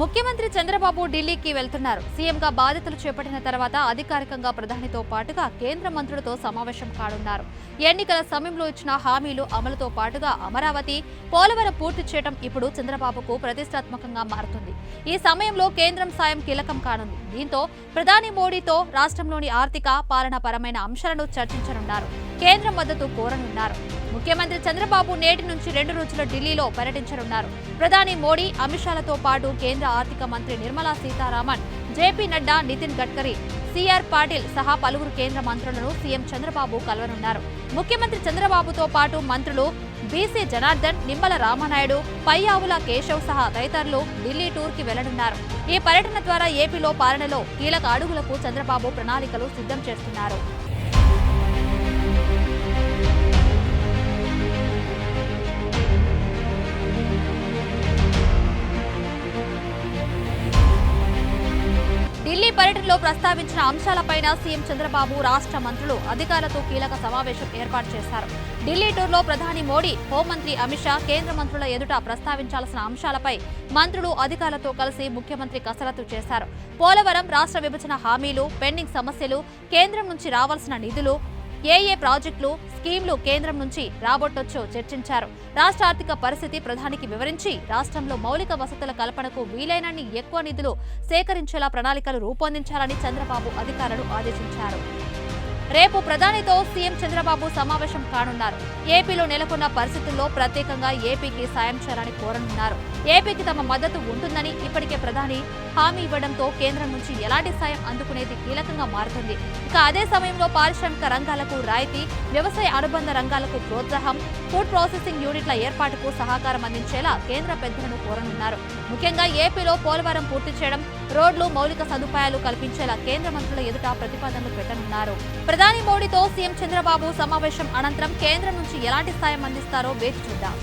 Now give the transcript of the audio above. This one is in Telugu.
ముఖ్యమంత్రి చంద్రబాబు ఢిల్లీకి వెళ్తున్నారు. సీఎంగా బాధ్యతలు చేపట్టిన తర్వాత అధికారికంగా ప్రధానితో పాటుగా కేంద్ర మంత్రులతో సమావేశం కానున్నారు. ఎన్నికల సమయంలో ఇచ్చిన హామీలు అమలుతో పాటుగా అమరావతి పోలవరం పూర్తి చేయడం ఇప్పుడు చంద్రబాబుకు ప్రతిష్టాత్మకంగా మారుతుంది. ఈ సమయంలో కేంద్రం సాయం కీలకం కానుంది. దీంతో ప్రధాని మోడీతో రాష్ట్రంలోని ఆర్థిక పాలనాపరమైన అంశాలను చర్చించనున్నారు. కేంద్ర మద్దతు కోరనున్నారు. ముఖ్యమంత్రి చంద్రబాబు నేటి నుంచి రెండు రోజుల ఢిల్లీలో పర్యటించనున్నారు. ప్రధాని మోడీ అమిత్ షాలతో పాటు కేంద్ర ఆర్థిక మంత్రి నిర్మలా సీతారామన్ జేపీ నడ్డా నితిన్ గడ్కరీ సిఆర్ పాటిల్ సహా పలువురు కేంద్ర మంత్రులను సీఎం చంద్రబాబు కలవనున్నారు. ముఖ్యమంత్రి చంద్రబాబుతో పాటు మంత్రులు బీసీ జనార్దన్ నిమ్మల రామనాయుడు పయ్యావుల కేశవ్ సహా తదితరులు ఢిల్లీ టూర్కి వెళ్ళనున్నారు. ఈ పర్యటన ద్వారా ఏపీలో పాలనలో కీలక అడుగులకు చంద్రబాబు ప్రణాళికలు సిద్ధం చేస్తున్నారు. పర్యటనలో ప్రస్తావించిన అంశాలపైన సీఎం చంద్రబాబు రాష్ట్ర మంత్రులు అధికారులతో కీలక సమావేశం ఏర్పాటు చేశారు. ఢిల్లీ టూర్లో ప్రధాని మోడీ హోంమంత్రి అమిత్ షా కేంద్ర మంత్రుల ఎదుట ప్రస్తావించాల్సిన అంశాలపై మంత్రులు అధికారులతో కలిసి ముఖ్యమంత్రి కసరత్తు చేశారు. పోలవరం రాష్ట్ర విభజన హామీలు పెండింగ్ సమస్యలు కేంద్రం నుంచి రావాల్సిన నిధులు ఏ ఏ ప్రాజెక్టులు స్కీమ్లు కేంద్రం నుంచి రాబట్టొచ్చో చర్చించారు. రాష్ట్ర ఆర్థిక పరిస్థితి ప్రధానికి వివరించి రాష్ట్రంలో మౌలిక వసతుల కల్పనకు వీలైనన్ని ఎక్కువ నిధులు సేకరించేలా ప్రణాళికలు రూపొందించాలని చంద్రబాబు అధికారులు ఆదేశించారు. రేపు ప్రధానితో సీఎం చంద్రబాబు సమావేశం కానున్నారు. ఏపీలో నెలకొన్న పరిస్థితుల్లో ప్రత్యేకంగా ఏపీకి సాయం చేయాలని కోరనున్నారు. ఏపీకి తమ మద్దతు ఉంటుందని ఇప్పటికే ప్రధాని హామీ ఇవ్వడంతో కేంద్రం నుంచి ఎలాంటి సాయం అందుకునేది కీలకంగా మారుతుంది. ఇక అదే సమయంలో పారిశ్రామిక రంగాలకు రాయితీ వ్యవసాయ అనుబంధ రంగాలకు ప్రోత్సాహం ఫుడ్ ప్రాసెసింగ్ యూనిట్ల ఏర్పాటుకు సహకారం అందించేలా కేంద్ర పెద్దలను కోరనున్నారు. ముఖ్యంగా ఏపీలో పోలవరం పూర్తి చేయడం రోడ్లు మౌలిక సదుపాయాలు కల్పించేలా కేంద్ర మంత్రుల ఎదుట ప్రతిపాదనలు పెట్టనున్నారు. ప్రధాని మోడీతో సీఎం చంద్రబాబు సమావేశం అనంతరం కేంద్రం నుంచి ఎలాంటి సాయం అందిస్తారో వేచి చూద్దాం.